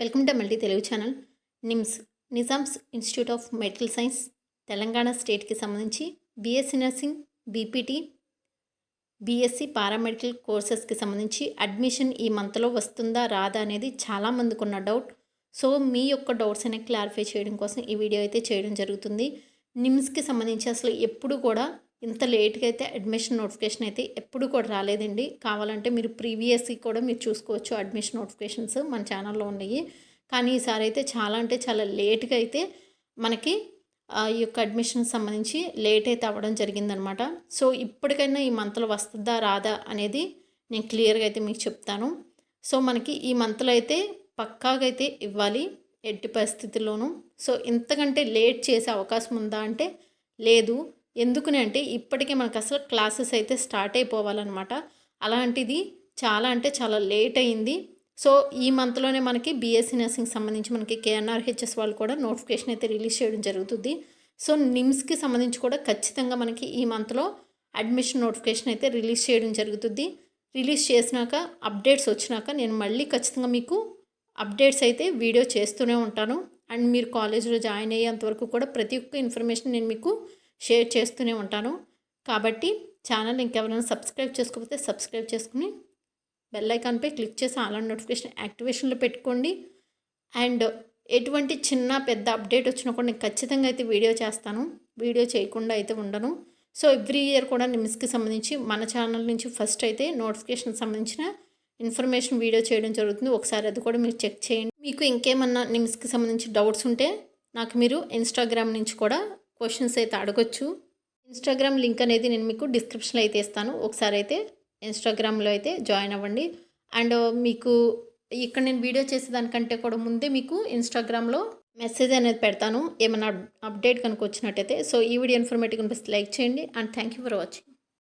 Welcome to multi Telugu channel. NIMS Nizam's institute of medical science Telangana స్టేట్కి సంబంధించి BSc nursing BPT BSc paramedical కోర్సెస్కి సంబంధించి admission ఈ మంత్లో వస్తుందా రాదా అనేది చాలామందికి ఉన్న డౌట్. సో మీ యొక్క డౌట్స్ అనేవి క్లారిఫై చేయడం కోసం ఈ వీడియో అయితే చేయడం జరుగుతుంది. నిమ్స్కి సంబంధించి అసలు ఎప్పుడు కూడా ఇంత లేట్గా అయితే అడ్మిషన్ నోటిఫికేషన్ అయితే ఎప్పుడు కూడా రాలేదండి. కావాలంటే మీరు ప్రీవియస్కి కూడా మీరు చూసుకోవచ్చు అడ్మిషన్ నోటిఫికేషన్స్ మన ఛానల్లో ఉన్నాయి. కానీ ఈసారి అయితే చాలా అంటే చాలా లేట్గా అయితే మనకి ఈ యొక్క అడ్మిషన్ సంబంధించి లేట్ అయితే అవ్వడం జరిగిందనమాట. సో ఇప్పటికైనా ఈ మంత్లో వస్తుందా రాదా అనేది నేను క్లియర్గా అయితే మీకు చెప్తాను. సో మనకి ఈ మంత్లో అయితే పక్కాగా అయితే ఇవ్వాలి ఎట్టి పరిస్థితుల్లోనూ. సో ఇంతకంటే లేట్ చేసే అవకాశం ఉందా అంటే లేదు. ఎందుకని అంటే ఇప్పటికే మనకు అసలు క్లాసెస్ అయితే స్టార్ట్ అయిపోవాలన్నమాట. అలాంటిది చాలా అంటే చాలా లేట్ అయింది. సో ఈ మంత్లోనే మనకి బీఎస్సీ నర్సింగ్ సంబంధించి మనకి కేఎన్ఆర్హెచ్ఎస్ వాళ్ళు కూడా నోటిఫికేషన్ అయితే రిలీజ్ చేయడం జరుగుతుంది. సో నిమ్స్కి సంబంధించి కూడా ఖచ్చితంగా మనకి ఈ మంత్లో అడ్మిషన్ నోటిఫికేషన్ అయితే రిలీజ్ చేయడం జరుగుతుంది. రిలీజ్ చేసినాక అప్డేట్స్ వచ్చినాక నేను మళ్ళీ ఖచ్చితంగా మీకు అప్డేట్స్ అయితే వీడియో చేస్తూనే ఉంటాను. అండ్ మీరు కాలేజ్లో జాయిన్ అయ్యేంతవరకు కూడా ప్రతి ఒక్క ఇన్ఫర్మేషన్ నేను మీకు షేర్ చేస్తూనే ఉంటాను. కాబట్టి ఛానల్ ఇంకెవరైనా సబ్స్క్రైబ్ చేసుకోకపోతే సబ్స్క్రైబ్ చేసుకుని బెల్ ఐకాన్పై క్లిక్ చేసి ఆల్ నోటిఫికేషన్ యాక్టివేషన్లో పెట్టుకోండి. అండ్ ఎటువంటి చిన్న పెద్ద అప్డేట్ వచ్చినా కూడా నేను ఖచ్చితంగా అయితే వీడియో చేస్తాను. వీడియో చేయకుండా అయితే ఉండను. సో ఎవ్రీ ఇయర్ కూడా నిమ్స్కి సంబంధించి మన ఛానల్ నుంచి ఫస్ట్ అయితే నోటిఫికేషన్ సంబంధించిన ఇన్ఫర్మేషన్ వీడియో చేయడం జరుగుతుంది. ఒకసారి అది కూడా మీరు చెక్ చేయండి. మీకు ఇంకేమన్నా నిమ్స్కి సంబంధించి డౌట్స్ ఉంటే నాకు మీరు ఇన్స్టాగ్రామ్ నుంచి కూడా క్వశ్చన్స్ అయితే అడగొచ్చు. ఇన్స్టాగ్రామ్ లింక్ అనేది నేను మీకు డిస్క్రిప్షన్లో అయితే ఇస్తాను. ఒకసారి అయితే ఇన్స్టాగ్రామ్లో అయితే జాయిన్ అవ్వండి. అండ్ మీకు ఇక్కడ నేను వీడియో చేసేదానికంటే కూడా ముందే మీకు ఇన్స్టాగ్రామ్లో మెసేజ్ అనేది పెడతాను. ఏమైనా అప్డేట్ కనుక వచ్చినట్టయితే. సో ఈ వీడియో ఇన్ఫర్మేటివ్ కనిపిస్తే లైక్ చేయండి. And thank you for watching.